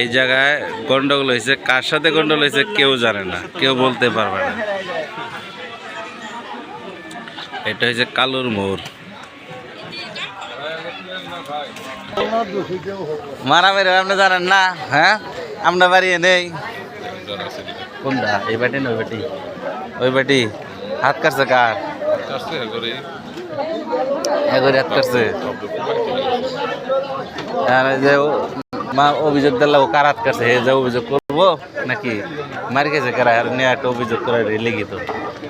এই জায়গায় গন্ডগোল হয়েছে, কার সাথে গন্ডগোল হয়েছে কেউ জানে না, কেউ বলতে পারবে না। এটা হচ্ছে কালুর মোড়। মারামারি আপনি জানেন না হ্যাঁ? আমরা বাড়িয়ে নেই। কোনটা? এই বাটি না ওই বাটি? ওই বাটি? হাত কাটছে কার? আর যে মা অভিযোগ দিল, ও কার হাত কাটছে হে যে অভিযোগ করব নাকি? মারি গেছে কারা? আর নিয়ে একটা অভিযোগ করে লিখিত।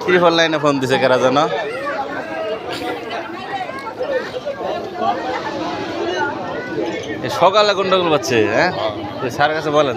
ত্রিফল লাইনে ফোন দিছে কারা জানো সকালে গন্ডগোল পাচ্ছে হ্যাঁ? তো স্যার কাছে বলেন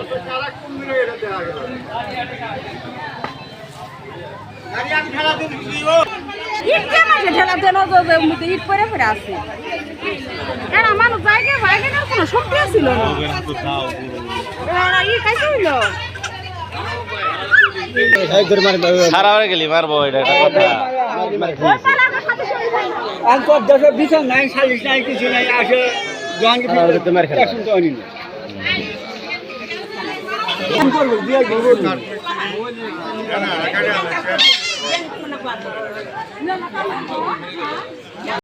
ইট কে মাসে ঠেলা দেন ইট পরে পরে আছে। এরা মানুষ জায়গা জায়গা কোনো শক্তি ছিল না। এরা কাছে হইল সারা গেলি মারবো এটা একটা কথা আঙ্কর দেশে বিচার নাই সালিশ নাই কিছু নাই আসে জহাঙ্গীর তোমার খেলা না